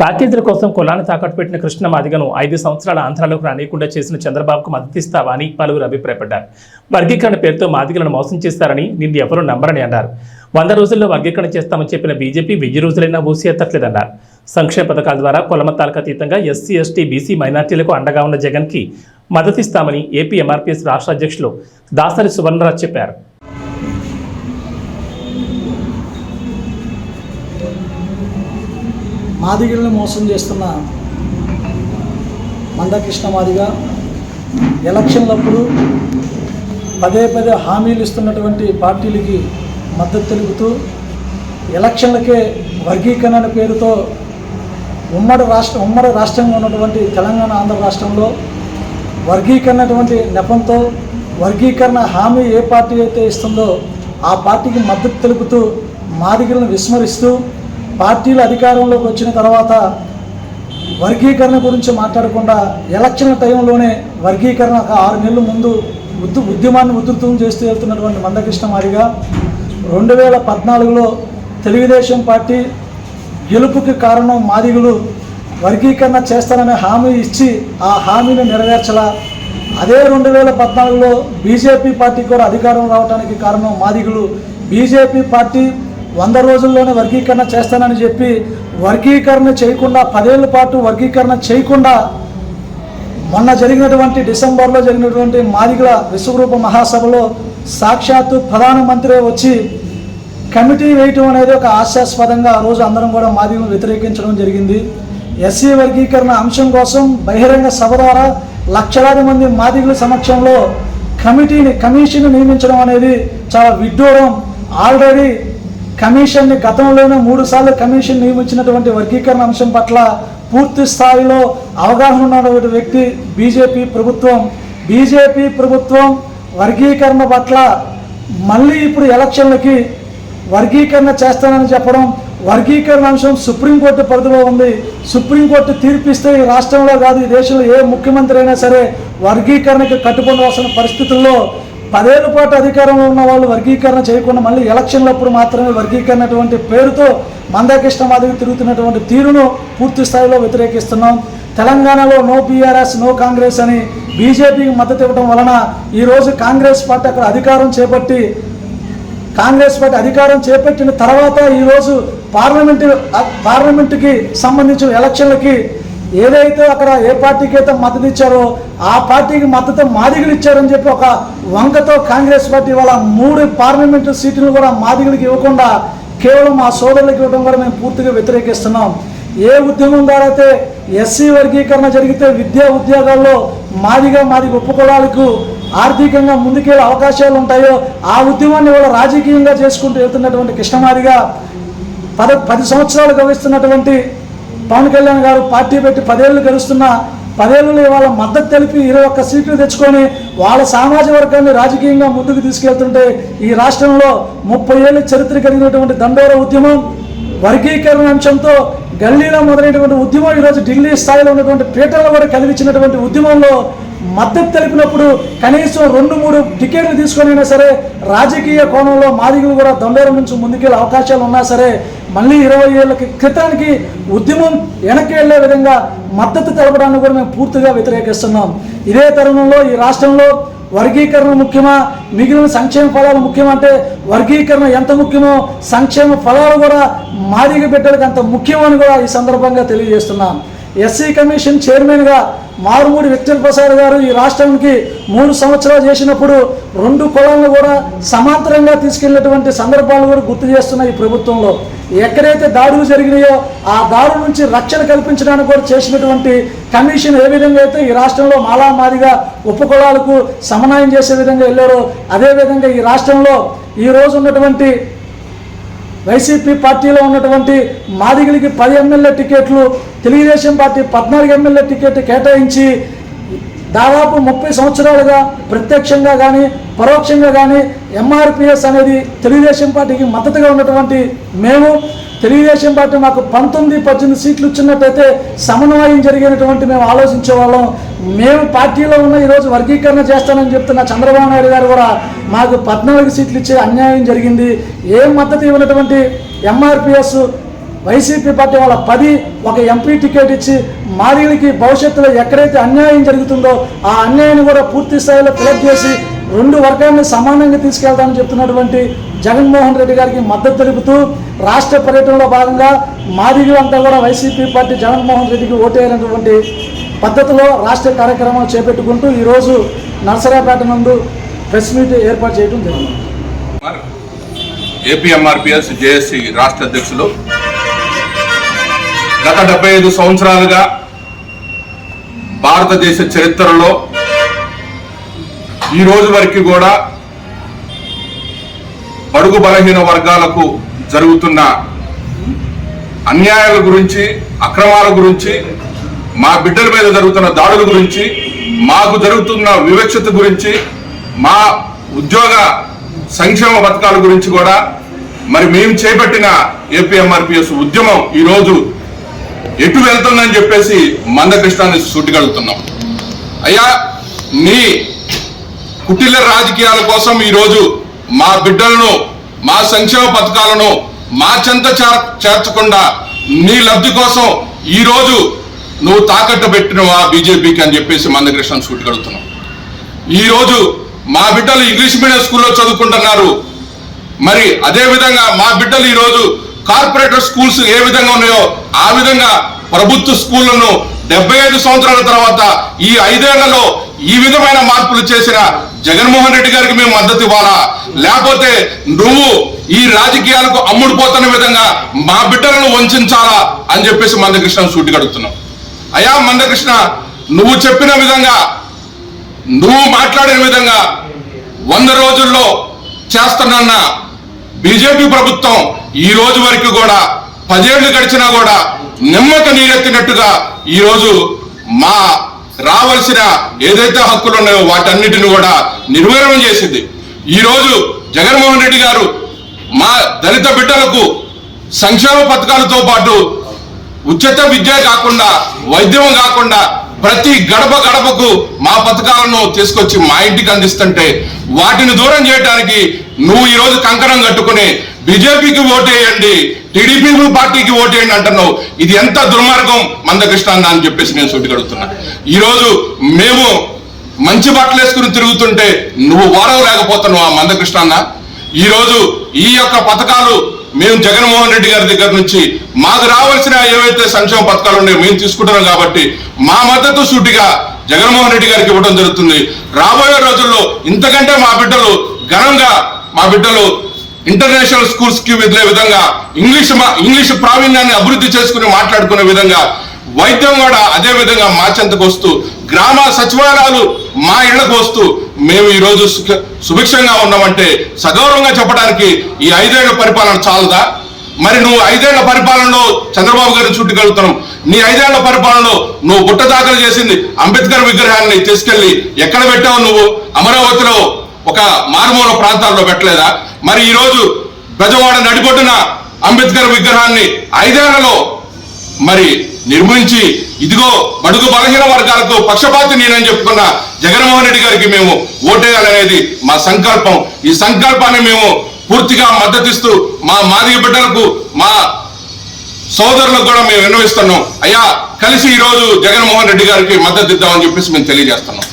బాధ్యతల కోసం కులాన్ని తాకట్టు పెట్టిన కృష్ణ మాదిగను ఐదు సంవత్సరాల ఆంధ్రాలోకి రానియకుండా చేసిన చంద్రబాబుకు మద్దతిస్తావా అని పలువురు అభిప్రాయపడ్డారు. వర్గీకరణ పేరుతో మాదిగలను మోసం చేస్తారని నిన్ను ఎవరూ నమ్మరని అన్నారు. వంద రోజుల్లో వర్గీకరణ చేస్తామని చెప్పిన బీజేపీ వెయ్యి రోజులైనా ఊసి ఎత్తట్లేదన్నారు. సంక్షేమ పథకాల ద్వారా కులమతాలకు అతీతంగా ఎస్సీ ఎస్టీ బీసీ మైనార్టీలకు అండగా ఉన్న జగన్కి మద్దతిస్తామని ఏపీ ఎంఆర్పీఎస్ రాష్ట్ర అధ్యక్షులు దాసరి సువర్ణరాజ్ చెప్పారు. మాదిగలను మోసం చేస్తున్న మందకృష్ణ మాదిగ ఎలక్షన్లప్పుడు పదే పదే హామీలు ఇస్తున్నటువంటి పార్టీలకి మద్దతు తెలుపుతూ ఎలక్షన్లకే వర్గీకరణ అనే పేరుతో ఉమ్మడి రాష్ట్ర ఉమ్మడి రాష్ట్రంగా ఉన్నటువంటి తెలంగాణ ఆంధ్ర రాష్ట్రంలో వర్గీకరణ అటువంటి నెపంతో వర్గీకరణ హామీ ఏ పార్టీ అయితే ఇస్తుందో ఆ పార్టీకి మద్దతు తెలుపుతూ మాదిగలను విస్మరిస్తూ పార్టీలు అధికారంలోకి వచ్చిన తర్వాత వర్గీకరణ గురించి మాట్లాడకుండా ఎలక్షన్ టైంలోనే వర్గీకరణ ఒక ఆరు నెలల ముందు ఉద్దు ఉద్యమాన్ని ఉధృతం చేస్తూ వెళ్తున్నటువంటి మందకృష్ణ మాదిగా రెండు వేల పద్నాలుగులో తెలుగుదేశం పార్టీ గెలుపుకి కారణం మాదిగులు వర్గీకరణ చేస్తాననే హామీ ఇచ్చి ఆ హామీని నెరవేర్చలా. అదే రెండు వేల పద్నాలుగులో బీజేపీ పార్టీ కూడా అధికారం రావడానికి కారణం మాదిగులు. బీజేపీ పార్టీ వంద రోజుల్లోనే వర్గీకరణ చేస్తానని చెప్పి వర్గీకరణ చేయకుండా పదేళ్ళ పాటు వర్గీకరణ చేయకుండా మొన్న జరిగినటువంటి డిసెంబర్లో జరిగినటువంటి మాదిగల విశ్వరూప మహాసభలో సాక్షాత్తు ప్రధానమంత్రి వచ్చి కమిటీ వేయటం అనేది ఒక హాస్యాస్పదంగా ఆ రోజు అందరం కూడా మాదిగలను వ్యతిరేకించడం జరిగింది. ఎస్సీ వర్గీకరణ అంశం కోసం బహిరంగ సభ ద్వారా లక్షలాది మంది మాదిగుల సమక్షంలో కమిటీని కమిషన్ నియమించడం అనేది చాలా విడ్డూరం. ఆల్రెడీ కమిషన్ని గతంలోనే మూడు సార్లు కమిషన్ నియమించినటువంటి వర్గీకరణ అంశం పట్ల పూర్తి స్థాయిలో అవగాహన ఉన్నటువంటి వ్యక్తి బీజేపీ ప్రభుత్వం. బీజేపీ ప్రభుత్వం వర్గీకరణ పట్ల మళ్ళీ ఇప్పుడు ఎలక్షన్లకి వర్గీకరణ చేస్తానని చెప్పడం వర్గీకరణ అంశం సుప్రీంకోర్టు పరిధిలో ఉంది. సుప్రీంకోర్టు తీర్పిస్తే ఈ రాష్ట్రంలో కాదు ఈ దేశంలో ఏ ముఖ్యమంత్రి అయినా సరే వర్గీకరణకి కట్టుబడవలసిన పరిస్థితుల్లో పదేళ్ళ పాటు అధికారంలో ఉన్న వాళ్ళు వర్గీకరణ చేయకుండా మళ్ళీ ఎలక్షన్లప్పుడు మాత్రమే వర్గీకరణ అటువంటి పేరుతో మందాకృష్ణ మాధవి తిరుగుతున్నటువంటి తీరును పూర్తి స్థాయిలో వ్యతిరేకిస్తున్నాం. తెలంగాణలో నో బీఆర్ఎస్ నో కాంగ్రెస్ అని బీజేపీకి మద్దతు ఇవ్వడం వలన ఈరోజు కాంగ్రెస్ పార్టీ అక్కడ అధికారం చేపట్టి కాంగ్రెస్ పార్టీ అధికారం చేపట్టిన తర్వాత ఈరోజు పార్లమెంటు పార్లమెంటుకి సంబంధించిన ఎలక్షన్లకి ఏదైతే అక్కడ ఏ పార్టీకి అయితే మద్దతు ఇచ్చారో ఆ పార్టీకి మద్దతు మాదిగలు ఇచ్చారని చెప్పి ఒక వంకతో కాంగ్రెస్ పార్టీ వాళ్ళ మూడు పార్లమెంటు సీట్లను కూడా మాదిగలకు ఇవ్వకుండా కేవలం మా సోదరులకు ఇవ్వడం కూడా మేము పూర్తిగా వ్యతిరేకిస్తున్నాం. ఏ ఉద్యమం ద్వారా అయితే ఎస్సీ వర్గీకరణ జరిగితే విద్యా ఉద్యోగాల్లో మాదిగా మాది ఒప్పుకోవడానికి ఆర్థికంగా ముందుకెళ్ళే అవకాశాలు ఉంటాయో ఆ ఉద్యమాన్ని కూడా రాజకీయంగా చేసుకుంటూ వెళ్తున్నటువంటి కృష్ణమాదిగా పద పది సంవత్సరాలు గవిస్తున్నటువంటి పవన్ కళ్యాణ్ గారు పార్టీ పెట్టి పదేళ్ళు గడుస్తున్న పదేళ్ళలో వాళ్ళ మద్దతు తెలిపి ఇరవై ఒక్క సీట్లు తెచ్చుకొని వాళ్ళ సామాజిక వర్గాన్ని రాజకీయంగా ముందుకు తీసుకెళ్తుంటే ఈ రాష్ట్రంలో ముప్పై ఏళ్ళ చరిత్ర కలిగినటువంటి దండోర ఉద్యమం వర్గీకరణ అంశంతో గల్లీలో మొదలైనటువంటి ఉద్యమం ఈరోజు ఢిల్లీ స్థాయిలో ఉన్నటువంటి పీఠంలో కూడా కలిగించినటువంటి ఉద్యమంలో మద్దతు తెలిపినప్పుడు కనీసం రెండు మూడు టికెట్లు తీసుకొనైనా సరే రాజకీయ కోణంలో మాదిగులు కూడా దొండేరం నుంచి ముందుకెళ్ళే అవకాశాలు ఉన్నా సరే మళ్ళీ ఇరవై ఏళ్ళ క్రితానికి ఉద్యమం వెనక్కి వెళ్ళే విధంగా మద్దతు తెలపడాన్ని కూడా మేము పూర్తిగా వ్యతిరేకిస్తున్నాం. ఇదే తరుణంలో ఈ రాష్ట్రంలో వర్గీకరణ ముఖ్యమా? మిగిలిన సంక్షేమ ఫలాలు ముఖ్యమంటే వర్గీకరణ ఎంత ముఖ్యమో సంక్షేమ ఫలాలు కూడా మాదిగ బిడ్డలకు అంత ముఖ్యమని కూడా ఈ సందర్భంగా తెలియజేస్తున్నాం. ఎస్సీ కమిషన్ చైర్మన్గా మారుమూడి విక్టర్ ప్రసాద్ గారు ఈ రాష్ట్రానికి మూడు సంవత్సరాలు చేసినప్పుడు రెండు కులాలను కూడా సమాంతరంగా తీసుకెళ్ళినటువంటి సందర్భాలు కూడా గుర్తు చేస్తున్న ఈ ప్రభుత్వంలో. ఎక్కడైతే దాడులు జరిగినాయో ఆ దాడుల నుంచి రక్షణ కల్పించడానికి కూడా చేసినటువంటి కమిషన్ ఏ విధంగా అయితే ఈ రాష్ట్రంలో మాలామాదిగా ఉపకులాలకు సమన్వయం చేసే విధంగా వెళ్ళారో అదేవిధంగా ఈ రాష్ట్రంలో ఈ రోజు ఉన్నటువంటి వైసీపీ పార్టీలో ఉన్నటువంటి మాదిగిలికి పది ఎమ్మెల్యే టికెట్లు తెలుగుదేశం పార్టీ పద్నాలుగు ఎమ్మెల్యే టికెట్ కేటాయించి దాదాపు ముప్పై సంవత్సరాలుగా ప్రత్యక్షంగా కానీ పరోక్షంగా కానీ ఎంఆర్పిఎస్ అనేది తెలుగుదేశం పార్టీకి మద్దతుగా ఉన్నటువంటి మేము. తెలుగుదేశం పార్టీ మాకు పంతొమ్మిది పద్దెనిమిది సీట్లు ఇచ్చినట్టయితే సమన్వయం జరిగినటువంటి మేము ఆలోచించే వాళ్ళం. మేము పార్టీలో ఉన్న ఈరోజు వర్గీకరణ చేస్తానని చెప్తున్న చంద్రబాబు నాయుడు గారు కూడా మాకు పద్నాలుగు సీట్లు ఇచ్చే అన్యాయం జరిగింది. ఏం మద్దతు ఇవ్వనటువంటి ఎంఆర్పిఎస్ వైసీపీ పార్టీ వాళ్ళ పది ఒక ఎంపీ టికెట్ ఇచ్చి మాదిలకి భవిష్యత్తులో ఎక్కడైతే అన్యాయం జరుగుతుందో ఆ అన్యాయాన్ని కూడా పూర్తి స్థాయిలో క్లియర్ చేసి రెండు వర్గాన్ని సమానంగా తీసుకెళ్తామని చెప్తున్నటువంటి జగన్మోహన్ రెడ్డి గారికి మద్దతు తెలుపుతూ రాష్ట్ర పర్యటనలో భాగంగా మాదిగలంతా కూడా వైసీపీ పార్టీ జగన్మోహన్ రెడ్డికి ఓటేయాలన్నటువంటి పద్ధతిలో రాష్ట్ర కార్యక్రమాలు చేపెట్టుకుంటూ ఈరోజు నర్సరాపేట నందు ప్రెస్ మీట్ ఏర్పాటు చేయడం జరిగింది. ఏపీఎంఆర్పిఎస్ జేఎస్సి రాష్ట్ర అధ్యక్షులు గత డెబ్బై ఐదు సంవత్సరాలుగా భారతదేశ చరిత్రలో ఈ రోజు వరకు కూడా బడుగు బలహీన వర్గాలకు జరుగుతున్న అన్యాయాల గురించి అక్రమాల గురించి మా బిడ్డల మీద జరుగుతున్న దాడుల గురించి మాకు జరుగుతున్న వివక్షత గురించి మా ఉద్యోగ సంక్షేమ పథకాల గురించి కూడా మరి మేము చేపట్టిన ఏపీఎంఆర్పిఎస్ ఉద్యమం ఈరోజు ఎటు వెళ్తుందని చెప్పేసి మందకృష్ణాన్ని సుట్టిగలుగుతున్నాం అయ్యా నీ కుటిల రాజకీయాల కోసం ఈరోజు మా బిడ్డలను మా సంక్షేమ పథకాలను మా చెంత చేర్చకుండా నీ లబ్ధి కోసం ఈరోజు నువ్వు తాకట్టు పెట్టినవా బీజేపీకి అని చెప్పేసి మందకృష్ణ సుట్టిగలుగుతున్నాం ఈరోజు మా బిడ్డలు ఇంగ్లీష్ మీడియం స్కూల్లో చదువుకుంటున్నారు. మరి అదే విధంగా మా బిడ్డలు ఈరోజు కార్పొరేటర్ స్కూల్స్ ఏ విధంగా ఉన్నాయో ఆ విధంగా ప్రభుత్వ స్కూళ్ళను డెబ్బై ఐదు సంవత్సరాల తర్వాత ఈ ఐదేళ్ళలో ఈ విధమైన మార్పులు చేసిన జగన్మోహన్ రెడ్డి గారికి మేము మద్దతు ఇవ్వాలా? లేకపోతే నువ్వు ఈ రాజకీయాలకు అమ్ముడుపోతున్న విధంగా మా బిడ్డలను వంచాలా? అని చెప్పేసి మందకృష్ణ సూటి కడుగుతున్నాం అయా మందకృష్ణ నువ్వు చెప్పిన విధంగా నువ్వు మాట్లాడిన విధంగా వంద రోజుల్లో చేస్తానన్న బీజేపీ ప్రభుత్వం ఈ రోజు వరకు కూడా పదేళ్ళు గడిచినా కూడా నిమ్మక నీరెత్తినట్టుగా ఈ రోజు మా రావలసిన ఏదైతే హక్కులు ఉన్నాయో వాటన్నిటిని కూడా నిర్వీర్యం చేసింది. ఈ రోజు జగన్మోహన్ రెడ్డి గారు మా దళిత బిడ్డలకు సంక్షేమ పథకాలతో పాటు ఉచిత విద్య కాకుండా వైద్యం కాకుండా ప్రతి గడప గడపకు మా పథకాలను తీసుకొచ్చి మా ఇంటికి అందిస్తుంటే వాటిని దూరం చేయడానికి నువ్వు ఈ రోజు కంకణం కట్టుకుని బీజేపీకి ఓటేయండి టీడీపీ పార్టీకి ఓటేయండి అంటున్నావు. ఇది ఎంత దుర్మార్గం మందకృష్ణ అన్న అని చెప్పేసి నేను సూటి కడుగుతున్నా ఈరోజు మేము మంచి బట్టలు వేసుకుని తిరుగుతుంటే నువ్వు వారం లేకపోతున్నావు ఆ మందకృష్ణ అన్న ఈ ఈ యొక్క పథకాలు మేము జగన్మోహన్ రెడ్డి గారి దగ్గర నుంచి మాకు రావాల్సిన ఏవైతే సంక్షేమ పథకాలు ఉన్నాయో మేము తీసుకుంటున్నాం కాబట్టి మా మద్దతు సూటిగా జగన్మోహన్ రెడ్డి గారికి ఇవ్వడం జరుగుతుంది. రాబోయే రోజుల్లో ఇంతకంటే మా బిడ్డలు ఘనంగా మా బిడ్డలు ఇంటర్నేషనల్ స్కూల్స్కి వెళ్ళే విధంగా ఇంగ్లీష్ మా- ఇంగ్లీష్ ప్రావీణ్యాన్ని అభివృద్ధి చేసుకుని మాట్లాడుకునే విధంగా వైద్యం కూడా అదే విధంగా మా చెంతకు వస్తూ గ్రామ సచివాలయాలు మా ఇళ్ళకు వస్తూ మేము ఈరోజు సుఖ- సుభిక్షంగా ఉన్నామంటే సగౌరవంగా చెప్పడానికి ఈ ఐదేళ్ళ పరిపాలన చాలదా? మరి నువ్వు ఐదేళ్ళ పరిపాలనలో చంద్రబాబు గారిని చుట్టుకెళ్తున్నావు. నీ ఐదేళ్ళ పరిపాలనలో నువ్వు బుట్ట దాఖలు చేసింది అంబేద్కర్ విగ్రహాన్ని తీసుకెళ్ళి ఎక్కడ పెట్టావు నువ్వు? అమరావతిలో ఒక మారుమూల ప్రాంతాల్లో పెట్టలేదా? మరి ఈరోజు రోజు బెజవాడ నడిబొడ్డున అంబేద్కర్ విగ్రహాన్ని ఐదేళ్ళలో మరి నిర్మించి ఇదిగో బడుగు బలహీన వర్గాలకు పక్షపాతి నేనని చెప్పుకున్న జగన్మోహన్ రెడ్డి గారికి మేము ఓటేయాలనేది మా సంకల్పం. ఈ సంకల్పాన్ని మేము పూర్తిగా మద్దతిస్తూ మా మాదిగ బిడ్డలకు మా సోదరులకు కూడా మేము విన్నవిస్తున్నాం. అయ్యా కలిసి ఈ రోజు జగన్మోహన్ రెడ్డి గారికి మద్దతు ఇద్దామని చెప్పేసి మేము తెలియజేస్తున్నాం.